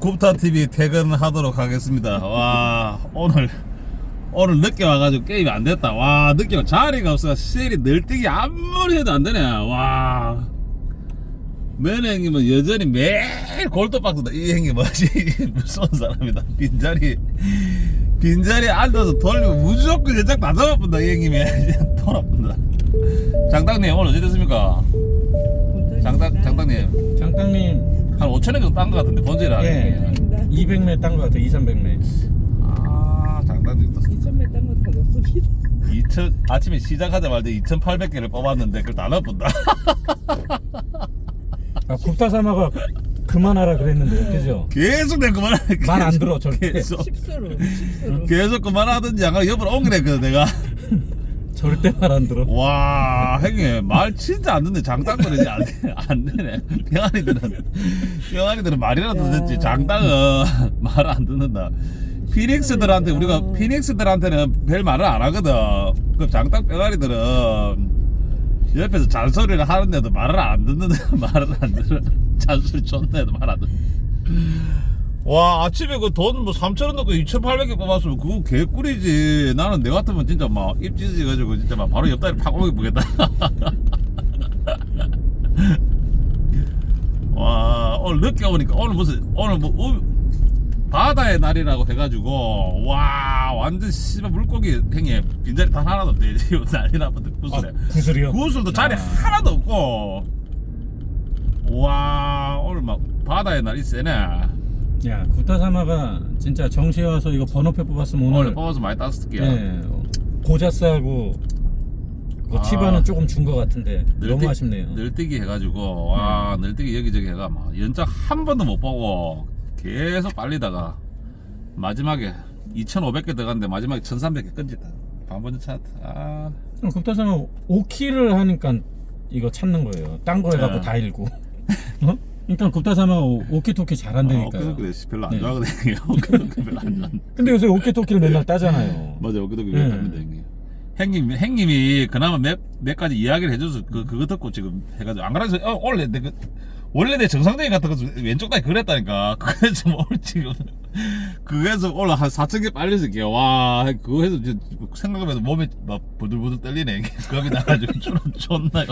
굽타 TV 퇴근하도록 하겠습니다. 와 오늘 오늘 늦게 와가지고 게임이 안 됐다. 와 늦게 와 자리가 없어 셀이 널뛰기 아무리 해도 안 되네. 와 형님은 여전히 매일 골도박스다. 이 형님 뭐지 무서운 사람이다. 빈자리 빈자리에 앉아서 돌리고 무조건 연장 다 잡아본다. 이 형님이 돌아본다. 장당님 오늘 어찌 됐습니까? 장당 장당님 장땅님 한 5천 원 정도 딴 것 같은데 본질이 아니에요. 예 200매 딴 거 같아 2, 300매 아 장단이 또 2천몇 단거 다 넣습니다. 2000 아침에 시작하자마자 2,800개를 뽑았는데 그걸 다 넣었다. 아 굽타사마가 그만하라 그랬는데 그죠? 계속 내가 그만하네. 말안 들어 절대 계속 십수로, 십수로. 계속 그만하든지 안 가면 옆으로 옮기랬거든 내가. 절대 말 안 들어 와 형님 말 진짜 안 듣네 장땅거리지 안, 돼- 안 되네. 병아리들은 병아리들은 말이라도 야. 듣지 장땅은 말 안 듣는다. 피닉스들한테 우리가 피닉스들한테는 별 말을 안 하거든. 그 장땅 병아리들은 옆에서 잔소리를 하는데도 말을 안 듣는데 말을 안 들어. 잔소리 쳤는데도 말 안 듣. 와 아침에 그 돈 뭐 3천 원 넣고 2,800개 뽑았으면 그거 개꿀이지. 나는 내 같으면 진짜 막 입지지 가지고 진짜 막 바로 옆다리 팍 오게 보겠다. 와 오늘 늦게 오니까 오늘 무슨 오늘 뭐 우- 바다의 날이라고 해가지고 와 완전 씨발 물고기 행에 빈자리 단 하나도 없네 지금 난리 아, 구슬에 구슬이요? 구슬도 자리 아. 하나도 없고 와 오늘 막 바다의 날이 세네 야 굽타사마가 진짜 정시에 와서 이거 번호표 뽑았으면 오늘 오늘 뽑아서 많이 땄을게요 예 고자스하고 그 아. 치바는 조금 준 것 같은데 너무 아쉽네요 네. 늘뛰기 해가지고 와 늘뛰기 여기저기 해가 막 연장 한 번도 못 보고 계속 빨리다가 마지막에 2,500개 들어갔는데 마지막에 1,300개 끈질다 반번 차트 아 그럼 굽타사마 5키를 하니까 이거 찾는 거예요 딴 거 해갖고 네. 다 읽고 어? 그러니까 굽타사마 오키토키 어, 잘한다니까요. 그래 별로 안 네. 좋아하거든요. 엊그저께 별로 안 좋아하는데. 근데 요새 오키토키를 맨날 따잖아요. 맞아요 엊그저께 네. 왜합니다 형님. 행님 행님이 그나마 몇, 몇 가지 이야기를 해줘서 그, 그거 듣고 지금 해가지고 안 그래서 어, 원래 내 그, 원래 내 정상적인 같은 거 왼쪽 다리 그랬다니까. 그래서 뭐 오늘 지금 그래서 오늘 한 4천 개 빨려서 이렇게 와. 그거 해서 생각하면서 몸이 막 부들부들 떨리네. 겁이 나가지고 존나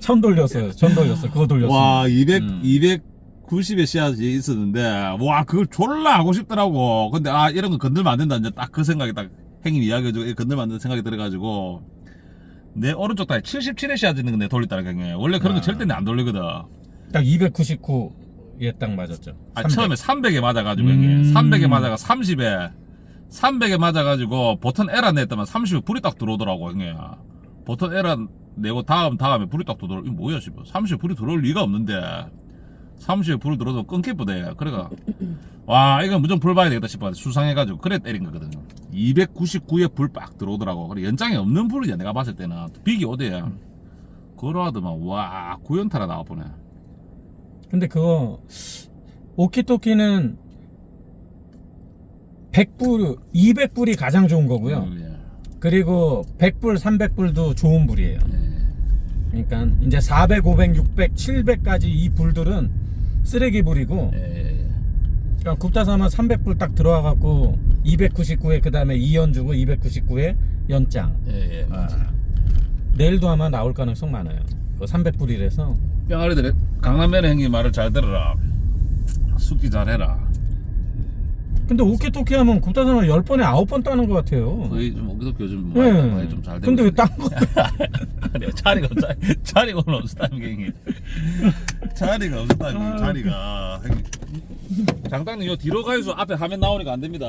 천 돌렸어요. 천 돌렸어 그거 돌렸어 와 200, 음. 290의 씨앗이 있었는데 와 그걸 졸라 하고 싶더라고. 근데 아 이런 거 건들면 안 된다. 이제 딱 그 생각이 딱 행님 이야기해주고 건들면 안 된다 생각이 들어가지고. 내 오른쪽 다리 77의 씨앗 있는 거내 돌렸다는 게 원래 그런 거 아. 절대 내 안 돌리거든 딱 299에 딱 맞았죠. 아 300. 처음에 300에 맞아가지고 음. 형님. 300에 맞아가 30에. 300에 맞아가지고 버튼 에라 냈더만 30에 불이 딱 들어오더라고 형님. 버튼 에라 내고 다음 다음에 불이 딱 들어오 이거 뭐야 씨발. 30에 불이 들어올 리가 없는데. 30에 불이 들어도 끊기보대. 그래가 와 이건 무조건 불 봐야 되겠다 싶어 수상해가지고 그래 때린 거거든요. 299에 불 빡 들어오더라고. 그래 연장이 없는 불이야 내가 봤을 때는. 비기 오대야? 그러 하더만 와 구연타라 나와보네 근데 그거 오키토키는 100불 200불이 가장 좋은 거고요 음, 그리고 100불 300불도 좋은 불이에요 예. 예. 그러니까 이제 400, 500, 600, 700까지 이 불들은 쓰레기 불이고 예. 그러니까 굽타사마 300불 딱 들어와 갖고 299에 그 다음에 2연 주고 299에 연장 예, 예. 아, 내일도 아마 나올 가능성 많아요 그 300불이라서 병아리들 강남면 형님 말을 잘 들어라. 숙기 잘해라. 근데 오키토키 하면 굽타사마 10번에 9번 따는 것 같아요. 거의 좀 어기도 요즘 네. 많이, 많이 좀잘 되고 근데 왜딴 거? 내가 자리가 없다. 자리가 오늘 없었다는 게 형님 자리가 없었다는 게 자리가. 형님 장땅님 요 뒤로 가야서 앞에 화면 나오니까 안 됩니다.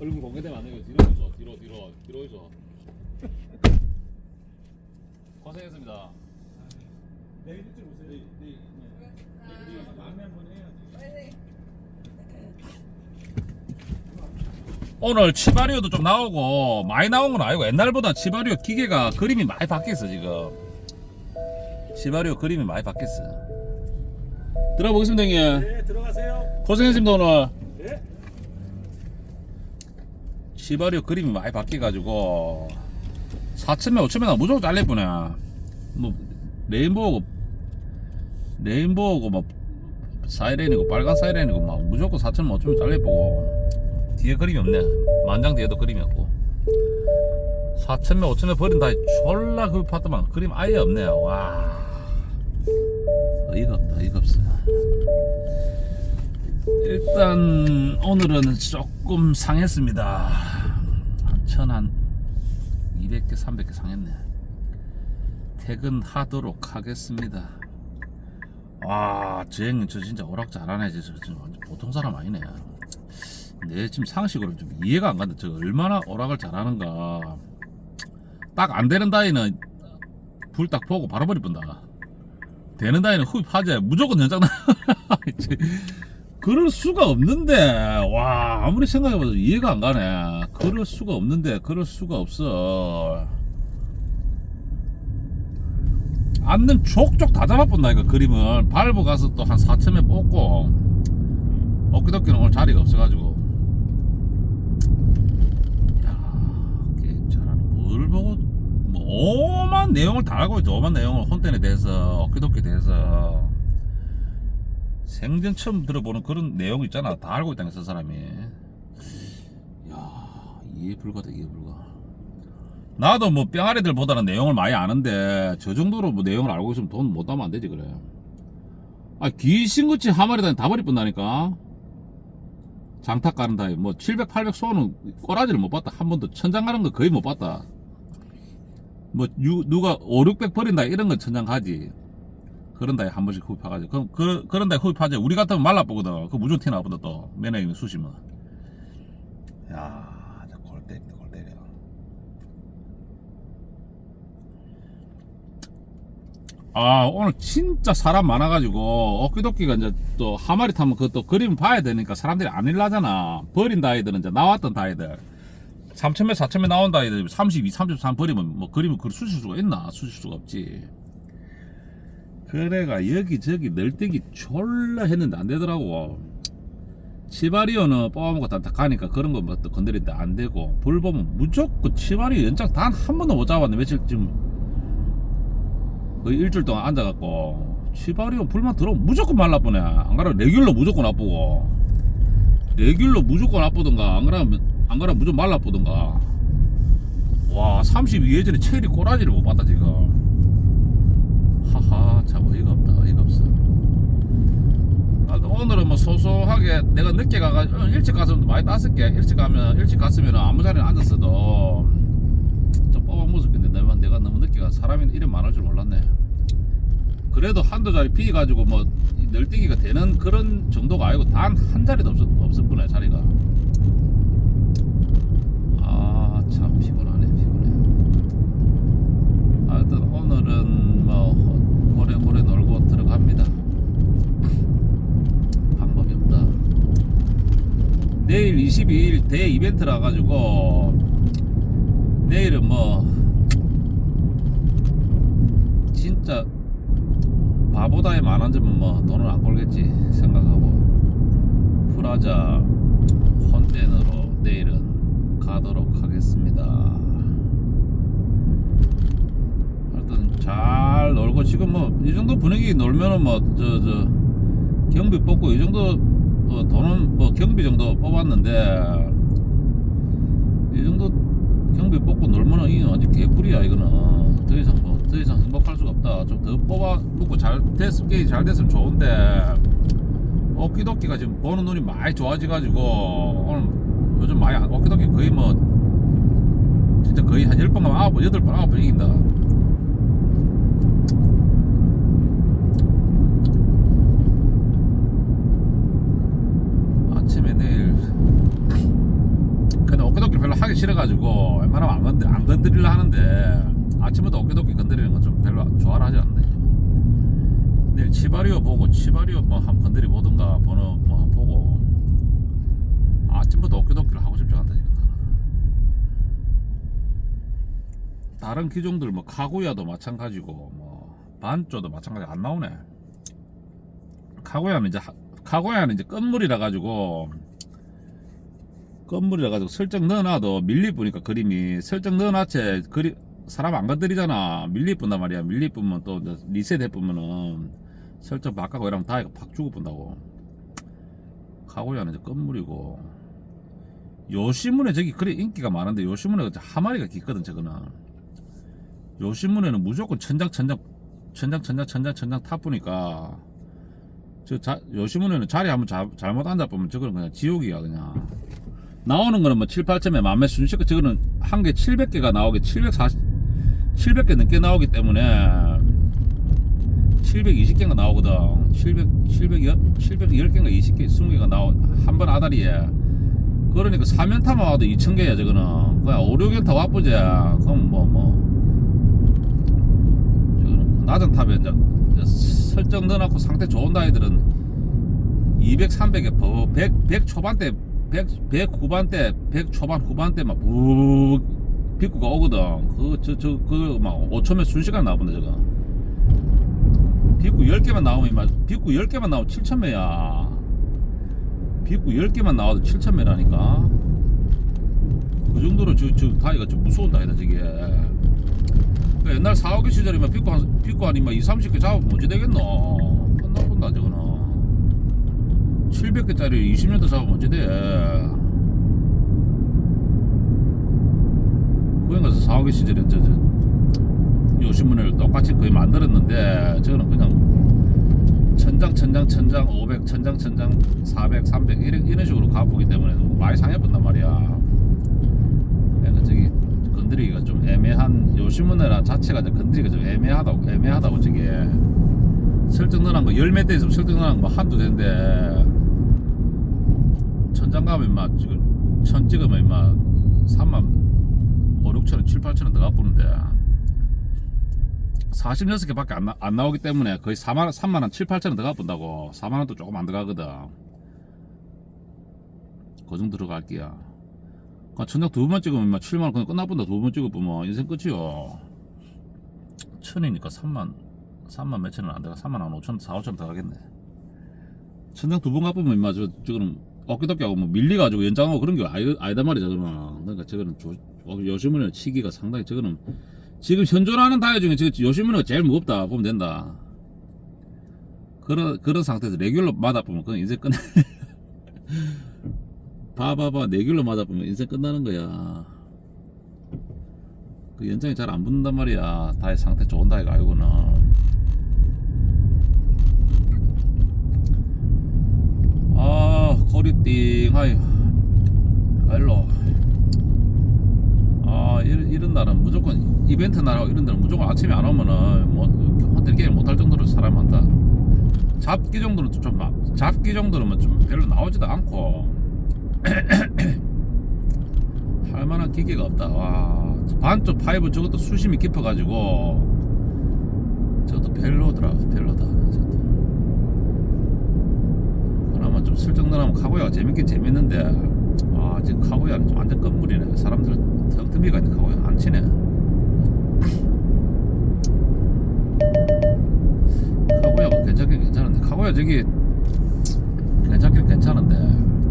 얼굴 공개되면 안 돼요. 뒤로 있어 뒤로 뒤로 뒤로 고생했습니다 오늘 치바리오도 좀 나오고 많이 나온 건 아니고 옛날보다 치바리오 기계가 그림이 많이 바뀌었어 지금. 치바리오 그림이 많이 바뀌었어. 들어보겠습니다 형님. 네 들어가세요. 고생했습니다 오늘. 네. 시바리오 그림이 많이 바뀌어가지고 4천명 5천명 무조건 잘릴 뻔해 뭐 레인보우고 레인보우고 뭐 사이렌이고 빨간 사이렌이고 막 무조건 4천만 5천만 잘려 보고. 뒤에 그림이 없네. 만장 뒤에도 그림이 없고. 4천만 5천만 버린 다이 졸라 그 파트만 그림 아예 없네요 와. 어이가 없다 어이가 없어. 일단 오늘은 조금 상했습니다. 천한 200개 300개 상했네. 퇴근하도록 하겠습니다 와 주행은 저 진짜 오락 잘하네 저, 저, 저 보통 사람 아니네. 내 지금 상식으로 좀 이해가 안 간다. 저 얼마나 오락을 잘하는가. 딱 안 되는 다이는 불 딱 보고 바로 버리 뿐다. 되는 다이는 후입하지 무조건 연장 나 그럴 수가 없는데. 와 아무리 생각해봐도 이해가 안 가네. 그럴 수가 없는데 그럴 수가 없어 앉는 족족 다 잡아본다 이거 그림을. 밟아 가서 또 한 4첨에 뽑고 어깨덕기는 오늘 자리가 없어가지고. 야 게임 잘하는 뭘 보고 뭐 오만 내용을 다 알고 있죠. 오만 내용을 혼ten에 대해서 어깨덕기에 대해서. 생전 처음 들어보는 그런 내용 있잖아. 다 알고 있다는 저 사람이. 야 이해 불가다 이해 불가 나도 뭐 뿅아리들보다는 내용을 많이 아는데 저 정도로 뭐 내용을 알고 있으면 돈 못 따면 안 되지 그래. 아 귀신같이 하마리 다니 다 버리 뿐다니까. 장탁 가는 다이 뭐 700, 800 소는 꼬라지를 못 봤다. 한 번도 천장 가는 거 거의 못 봤다. 뭐 유- 누가 5, 600 버린다 이런 건 천장 가지. 그런 다이 한 번씩 후입하가지고. 그럼 그, 그런 다이 후입하지 우리 같으면 말라보거든. 그 무조건 티나보다 또. 매너에 수시면 야, 진짜 골 때리네, 골 때려. 아, 오늘 진짜 사람 많아가지고, 어깨도끼가 이제 또 하마리 타면 그것도 그림 봐야 되니까 사람들이 안 일나잖아. 버린 다이들은 이제 나왔던 다이들. 3천매, 4천매 나온 다이들 32, 33 버리면 뭐 그림을 그 수실 수가 있나? 수실 수가 없지. 그래가 여기저기 널뛰기 졸라 했는데 안 되더라고. 치바리오는 뽑아먹고 다 가니까 그런 거뭐 건드리는데 안 되고 불 보면 무조건 치바리오 연장 단 한 번도 못 잡았네 며칠 지금 거의 일주일 동안 앉아갖고 치바리오 불만 들어오면 무조건 말라보네 안 그러면 레귤러 무조건 아프고. 레귤러 무조건 아프던가 안 그러면 안 그러면 무조건 말라보던가. 와 32 예전에 체리 꼬라지를 못 봤다 지금. 하하 참 어이가 없다 어이가 없어. 나도 오늘은 뭐 소소하게 내가 늦게 가가지고 어, 일찍 가서 많이 땄을게. 일찍 가면 일찍 갔으면 아무 자리에 앉았어도 좀 뽑아 먹었겠는데 내가, 내가 너무 늦게 가서 사람이 이름 많을 줄 몰랐네 그래도 한두 자리 비가지고 뭐 널뛰기가 되는 그런 정도가 아니고 단 한 자리도 없었, 뿐이야 자리가. 아 참 피곤하네 피곤해. 하여튼 오늘은 뭐 고래고래 놀고 들어갑니다. 방법이 없다. 내일 22일 대 이벤트라 가지고 내일은 뭐 진짜 바보다의 만한 점은 뭐 돈을 안 벌겠지 생각하고 프라자 혼텐으로 내일은 가도록 하겠습니다. 하여튼 잘 놀고 지금 뭐 이 정도 분위기 놀면은 뭐 저 저 경비 뽑고 이 정도 어, 돈은 뭐 경비 정도 뽑았는데 이 정도 경비 뽑고 놀면은 이건 완전 개꿀이야 이거는 더 이상 뭐 더 이상 행복할 수가 없다. 좀 더 뽑아 뽑고 잘 됐으면 게임 잘 됐으면 좋은데 어끼도끼가 지금 보는 눈이 많이 좋아져 가지고 오늘 요즘 많이 안- 어끼도끼 거의 뭐 진짜 거의 한 10번 가면 9번 8번 9번 이긴다. 아침에 내일. 근데 어깨도끼 별로 하기 싫어가지고 웬만하면 안, 건드, 안 건드리려 하는데 아침부터 어깨도끼 건드리는 건 좀 별로 좋아를 하지 않는데 내일 치바리오 보고 치바리오 뭐 한번 건드리 보든가 번호 뭐 한번 보고 아침부터 어깨도끼를 하고 싶지 않다 지금 나는. 다른 기종들 뭐 카구야도 마찬가지고 뭐 반조도 마찬가지 안 나오네. 카구야는 이제 하- 카고야는 이제 끝물이라 가지고 끝물이라 가지고 설정 넣어놔도 밀리쁘니까 그림이. 설정 넣어놨지. 그리 사람 안 건드리잖아. 밀리 뿐단 말이야. 밀리 뿐면 또 이제 리셋 해보면은 설정 바꿔고 이러면 다이가 팍 죽어 본다고. 카고야는 이제 건물이고. 요시문에 저기 그래 인기가 많은데 요시문에 하마리가 깊거든 저거는. 요시문에는 무조건 천장 천장 천장 천장 천장 천장 타 보니까 저 자, 요시문에는 자리 한번 자, 잘못 앉아 보면 저거는 그냥 지옥이야 그냥. 나오는 거는 뭐 7, 8점에 맘에 순식간 저거는 한 개 700개가 나오게 740 700개 넘게 나오기 때문에 720개가 나오거든. 700 700 710개인가 20개 20개가 나오 한 번 아다리에. 그러니까 4면타만 와도 2000개야 저거는. 그냥 5, 6연타 와보지 그럼 뭐뭐. 저거는 낮은 탑에 이제 설정 넣어놓고 상태 좋은 다이들은 200, 300에 100, 100 초반대 100, 100 후반대 100 초반 후반대 막 우욱 빗구가 오거든. 그거 저 저 그거 막 5초면 순식간 나오는데 저거 빗구 10개만 나오면 막 빗구 10개만 나오면 7천매야. 빗구 10개만 나와도 7천매라니까. 그 정도로 저, 저 다이가 좀 무서운 다이다 저게. 그 옛날 4, 5개 시절이면 빗구 한, 빗구 아니면 2, 30개 잡으면 언제 되겠노? 끝나본다 저거는. 700개짜리 20년도 잡으면 언제 돼 그러니까 4, 5개 시절에 저, 저 요신문을 똑같이 거의 만들었는데 저거는 그냥 천장 천장 천장 500 천장 천장 400 300 이런, 이런 식으로 가보기 때문에 많이 상해본단 말이야. 저기 건드리기가 좀 애매한 요신문이라 자체가 건드리기가 좀 애매하다고 애매하다고 저게. 설정 넣어놓은 거 10몇 대 있으면 설정 넣어놓은 거 한두 대인데 천장 가면 막 지금 천 찍으면 막 3만 5, 6천 원, 7, 8천 원 더 갚는데. 46개밖에 안, 나, 안 나오기 때문에 거의 4만, 3만 원, 7, 8천 원 더 갚는다고. 4만 원도 조금 안 들어가거든. 그 정도 들어갈게야 그러니까 천장 두 번만 찍으면 막 7만 원 그냥 끝나본다 두 번 찍어보면 인생 끝이요. 천이니까 3만 3만 몇천 원안 들어가. 3만 한 5천 4, 5천 원 들어가겠네. 천장 두 번 갚으면 임마 저, 저거는 어깨덮기 하고 뭐 밀리가지고 연장하고 그런 게 아니, 아니다 말이야 저거는 그러니까 저거는 조, 어, 요시문의 치기가 상당히 저거는 지금 현존하는 다이어 중에 지금 요시문이가 제일 무겁다 보면 된다. 그런 그런 상태에서 레귤러 맞아 보면 그건 인생 끝나 봐봐봐 레귤러 맞아 보면 인생 끝나는 거야. 그 연장이 잘 안 붙는단 말이야. 다이 상태 좋은 다이가 아니고는. 아 고리띵 아유 일로 아 이런, 이런 날은 무조건 이벤트 날하고 이런 날은 무조건 아침에 안 오면은 뭐 호텔 게임 못할 정도로 사람 많다. 잡기 정도는 좀 막- 잡기 정도는 좀 별로 나오지도 않고. 할 만한 기계가 없다. 와 반쪽 파이브 저것도 수심이 깊어가지고. 저것도 별로더라 별로다 저것도. 그나마 좀 슬쩍 넣으면 카고야가 재밌긴 재밌는데 아 지금 카고야는 좀 완전 건물이네. 사람들 텅텅비가 있는 카고야 안 치네. 카고야가 괜찮긴 괜찮은데 카고야 저기 괜찮긴 괜찮은데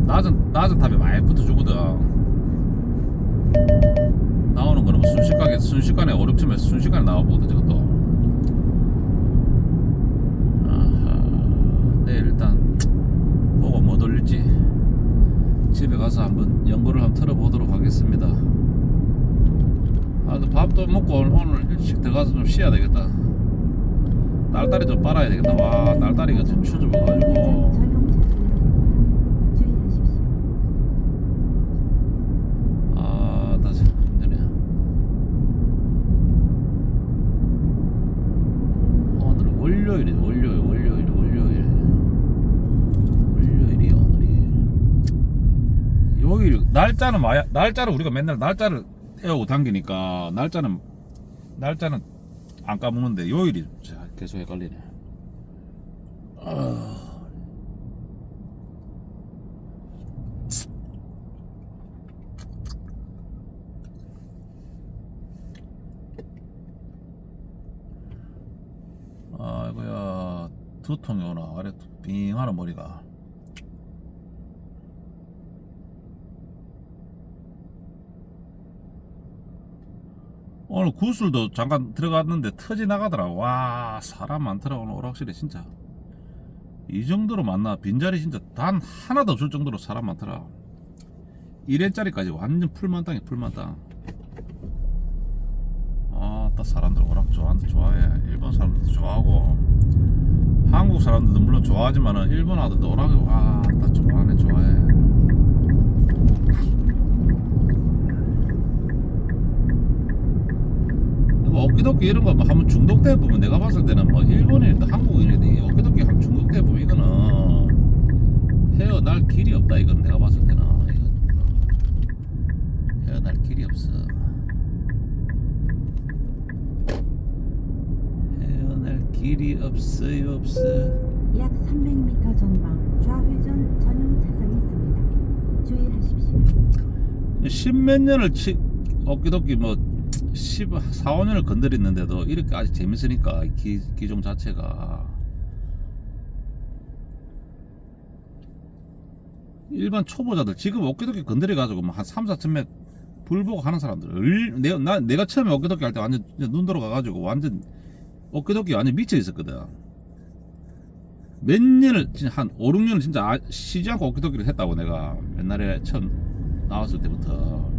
낮은 낮은 탑에 많이 붙어 주거든. 나오는 거는 뭐 순식간에 순식간에 5, 6쯤에 순식간에 나와보거든 저것도 아하 내일 일단 보고 뭐 돌릴지 집에 가서 한번 연구를 한번 틀어보도록 하겠습니다. 아, 또 밥도 먹고 오늘 일찍 들어가서 좀 쉬어야 되겠다. 날다리 좀 빨아야 되겠다. 와 날다리가 지금 추접해가지고 아, 나 진짜 힘드네. 오늘 월요일이 월요일, 월요일, 월요일. 월요일이야, 오늘이. 요일, 날짜는 마야, 날짜를 우리가 맨날 날짜를 떼고 당기니까, 날짜는, 날짜는 안 까먹는데, 요일이 자, 계속 헷갈리네. 아. 아이고야 두통이 오나 아래 빙하나 머리가 오늘 구슬도 잠깐 들어갔는데 터지 나가더라고. 와 사람 많더라 오늘 오락실에 진짜. 이 정도로 많나? 빈자리 진짜 단 하나도 없을 정도로 사람 많더라. 1회짜리까지 완전 풀만땅이 풀만땅. 아딱 사람들 워낙 좋아한다 좋아해. 일본 사람들도 좋아하고. 한국 사람들도 물론 좋아하지만은 일본 아들도 워낙 와딱 좋아하네 좋아해 뭐 어깨덮기 이런 거 뭐 한번 중독돼 보면 내가 봤을 때는 뭐 일본인이든 한국인이든 이 어깨덮기 한번 중독돼 보면 이거는 헤어날 길이 없다 이건 내가 봤을 때는 이건 헤어날 길이 없어 헤어날 길이 없어요 없어 약 300m 전방 좌회전 전용 차선이 있습니다. 주의하십시오. 십몇 년을 치 어깨덮기 뭐 10, 4, 5년을 건드렸는데도 이렇게 아직 재밌으니까 이 기, 기종 자체가. 일반 초보자들 지금 어깨덮기 건드려 가지고 뭐한 3, 4천 몇불 보고 하는 사람들 을, 내가, 나, 내가 처음에 어깨덮기 할때 완전 눈 돌아가 가지고 완전 어깨덮기 완전 미쳐 있었거든. 몇 년을 진짜 한 5, 6년을 진짜 아- 쉬지 않고 어깨덮기를 했다고 내가 옛날에 처음 나왔을 때부터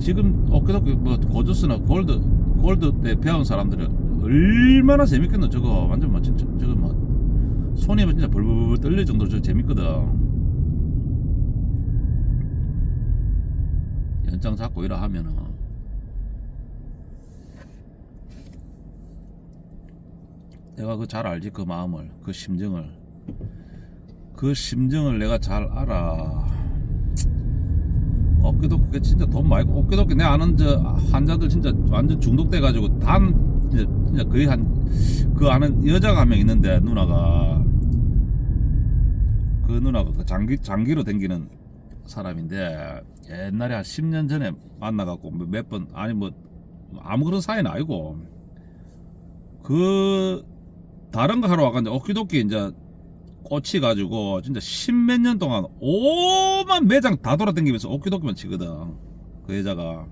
지금 어깨덮기 뭐 고저스나 골드 골드 때 배운 사람들은 얼마나 재밌겠노. 저거 완전 뭐 진짜 저거 뭐 손이 진짜 벌벌 떨릴 정도로 저 재밌거든. 연장 잡고 이러 하면은. 내가 그 잘 알지 그 마음을 그 심정을. 그 심정을 내가 잘 알아 어깨덮기 진짜 돈 많이 어깨덮기 내 아는 저 환자들 진짜 완전 중독돼 가지고 단 진짜, 거의 한 그 아는 여자가 한 명 있는데 누나가. 그 누나가 그 장기 장기로 댕기는 사람인데 옛날에 한 10년 전에 만나 갖고 몇 번 아니 뭐 아무 그런 사이는 아니고 그 다른 거 하러 와가지고 어깨덮기 이제 꽂혀가지고 진짜 십몇 년 동안 오만 매장 다 돌아다니면서 어깨덮기만 치거든. 그 여자가.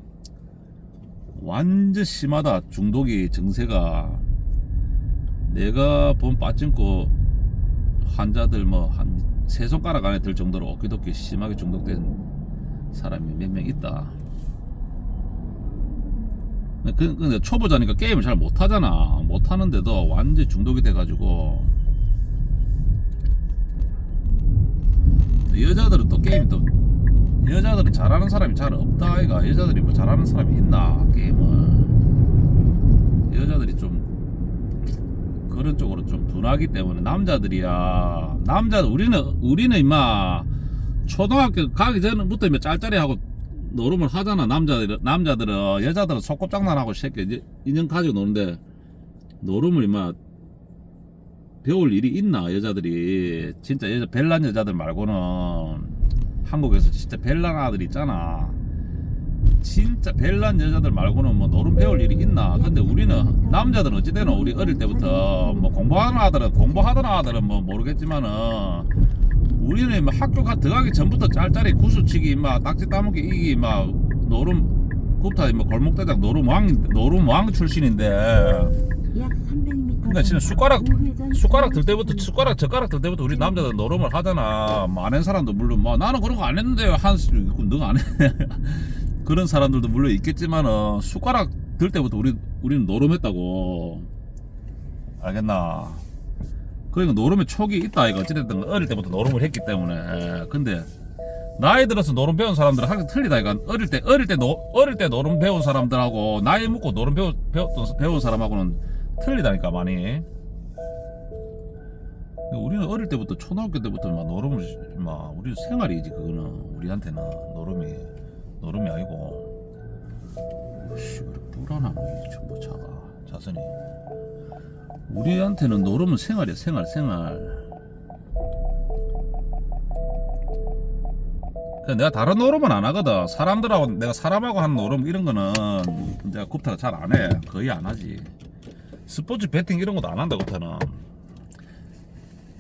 완전 심하다. 중독이 증세가. 내가 본 빠찡코 환자들 뭐 한 세 손가락 안에 들 정도로 어깨덮기 심하게 중독된 사람이 몇 명 있다. 그- 근데 초보자니까 게임을 잘 못하잖아. 못하는데도 완전 중독이 돼가지고 여자들은 또 게임 또 여자들은 잘하는 사람이 잘 없다 아이가. 여자들이 뭐 잘하는 사람이 있나 게임을. 여자들이 좀 그런 쪽으로 좀 둔하기 때문에 남자들이야. 남자 우리는 우리는 임마 초등학교 가기 전부터 임마 짤짤이 하고 노름을 하잖아 남자들 남자들은. 여자들은 소꿉장난하고 새끼 인형 가지고 노는데 노름을 임마 배울 일이 있나 여자들이? 진짜 여자 벨란 여자들 말고는 한국에서 진짜 벨란 아들 있잖아. 진짜 벨란 여자들 말고는 뭐 노름 배울 일이 있나? 근데 우리는 남자들은 어찌되나 우리 어릴 때부터 뭐 공부하는 아들은 공부하던 아들은 뭐 모르겠지만은 우리는 뭐 학교 가 들어가기 전부터 짤짤이 구슬치기 막 딱지 따먹기 이기 막 노름 굽타 뭐 골목대장 노름 왕 노름 왕 출신인데 약 300m 그러니까 진짜 숟가락 숟가락 들 때부터 숟가락 젓가락 들 때부터 우리 남자들 노름을 하잖아. 많은 사람도 물론 뭐 나는 그런 거 안 했는데 한수 있고 너가 안 해. 그런 사람들도 물론 있겠지만은 숟가락 들 때부터 우리 우리는 노름했다고. 알겠나? 그러니까 노름의 촉이 있다. 이거 어찌됐든 어릴 때부터 노름을 했기 때문에. 근데 나이 들어서 노름 배운 사람들은 항상 틀리다. 이거 어릴 때 어릴 때 노, 어릴 때 노름 배운 사람들하고 나이 먹고 노름 배우, 배웠던 배운 사람하고는 틀리다니까 많이. 우리는 어릴 때부터 초등학교 때부터 막 노름을 막 우리 생활이지 그거는. 우리한테는 노름이 노름이 아니고. 씨 불안하노 이 전부 차가 자선이. 우리한테는 노름은 생활이야 생활 생활. 그냥 내가 다른 노름은 안 하거든. 사람들하고 내가 사람하고 하는 노름 이런 거는 내가 굽타가 잘 안 해. 거의 안 하지 스포츠 배팅 이런 것도 안 한다 굽타는.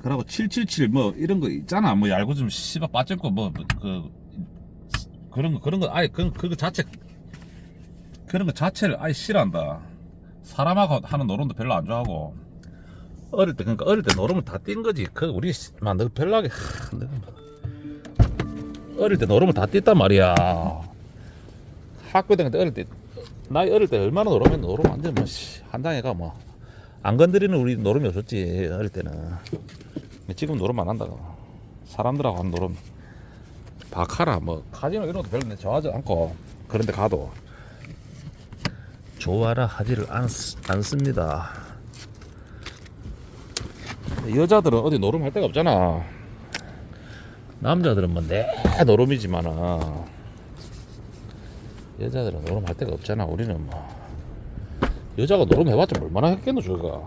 그러고 777 뭐 이런 거 있잖아. 뭐 얄고 좀 씨발 빠졌고 뭐그 그런 거 그런 거 아예 그 그거 자체 그런 거 자체를 아예 싫어한다. 사람하고 하는 노름도 별로 안 좋아하고. 어릴 때 그러니까 어릴 때 노름을 다 뛴 거지. 그 우리 막너 별나게 막 어릴 때 노름을 다 뛴단 말이야. 학교 다닐 때 어릴 때 나이 어릴 때 얼마나 노름했 노름 완전 뭐 씨, 한장에가 뭐 안 건드리는 우리 노름이 없었지 어릴 때는. 지금 노름 안 한다. 사람들하고 하는 노름. 바카라 뭐 카지노 이런 것도 별로 좋아하지 않고 그런데 가도 좋아라 하지를 않, 않습니다. 여자들은 어디 노름할 데가 없잖아. 남자들은 뭐 내 노름이지만은 여자들은 노름할 데가 없잖아. 우리는 뭐 여자가 노름해봤자 얼마나 했겠노 저가.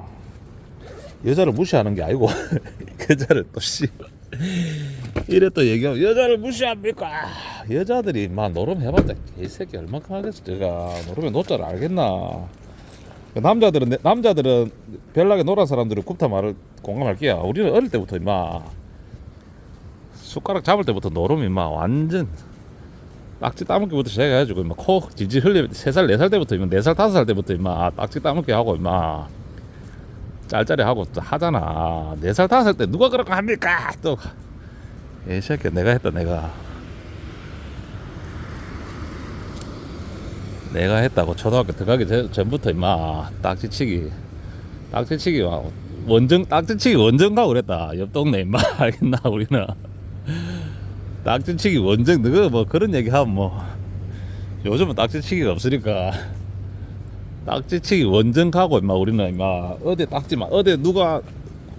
여자를 무시하는 게 아니고 여자를 또 씨. 이래 또 얘기하면 여자를 무시합니까? 여자들이 막 노름 해봤자 개새끼 얼마큼 하겠어 제가 노름에 노자를 알겠나? 남자들은 내- 남자들은 별나게 노란 사람들은 굽타 말을 공감할게요. 우리는 어릴 때부터 임마 숟가락 잡을 때부터 노름 임마 완전 딱지 따먹기부터 시작해가지고 임마 코 질질 흘리 세살 네 살 때부터 임마 네살 다섯 살 때부터 임마 딱지 따먹기 하고 임마 짤짤이 하고 또 하잖아. 네 살 다섯 살 때 누가 그런 거 합니까? 또이 새끼 내가 했다 내가 내가 했다고 초등학교 들어가기 전- 전부터 임마 딱지치기 딱지치기 와 원정 딱지치기 원정 가고 그랬다 옆 동네 임마 알겠나 우리는 딱지치기 원정 너가 뭐 그런 얘기 하면 뭐 요즘은 딱지치기가 없으니까. 딱지치기 원정 가고 임마 우리는 임마. 어디 딱지 마 어디 누가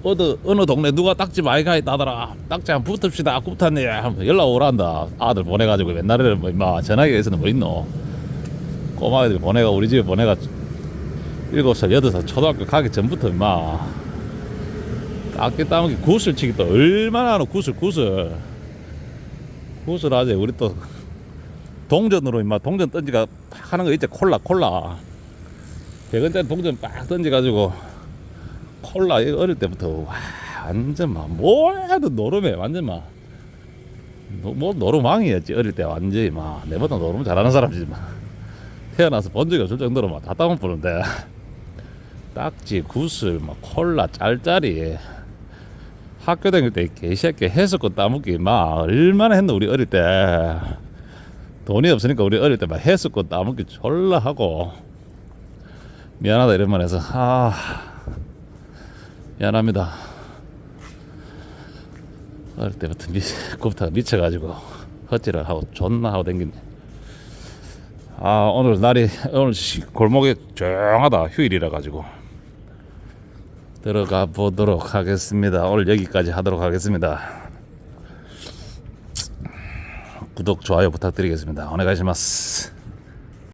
어디 어느 동네 누가 딱지 많이 가 있다더라. 딱지 한 붙읍시다. 붙었네 하면 연락 오란다. 아들 보내가지고 옛날에는 뭐 임마 전화기에서는 뭐 있노? 꼬마 애들 보내가 우리 집에 보내가 일곱 살 여덟 살 초등학교 가기 전부터 임마. 딱지 따먹기 굿을 치기 또 얼마나 하노 굿을 굿을 굿을 하지 우리 또 동전으로 임마 동전 던지가 팍 하는 거 있지? 콜라 콜라. 100원짜리 동전 빡 던져가지고 콜라 이거 어릴 때부터 와 완전 막 뭐해도 노름해 완전 막. 노, 뭐 노름왕이었지 어릴 때 완전히 막. 내보다 노름 잘하는 사람이지 막. 태어나서 본 적이 없을 정도로 막다 따먹 보는데. 딱지 구슬 막 콜라 짤짤이 학교 다닐 때 개새끼 해수권 따먹기 막 얼마나 했노 우리 어릴 때. 돈이 없으니까 우리 어릴 때 막 해수권 따먹기 졸라 하고. 미안하다 이런 말 해서. 아 미안합니다. 어릴 때부터 미, 굽다가 미쳐가지고 헛질을 하고 존나 하고 댕겼네. 아 오늘 날이 오늘 시- 골목이 조용하다 휴일이라 가지고 들어가 보도록 하겠습니다. 오늘 여기까지 하도록 하겠습니다. 구독 좋아요 부탁드리겠습니다. 오네가시마스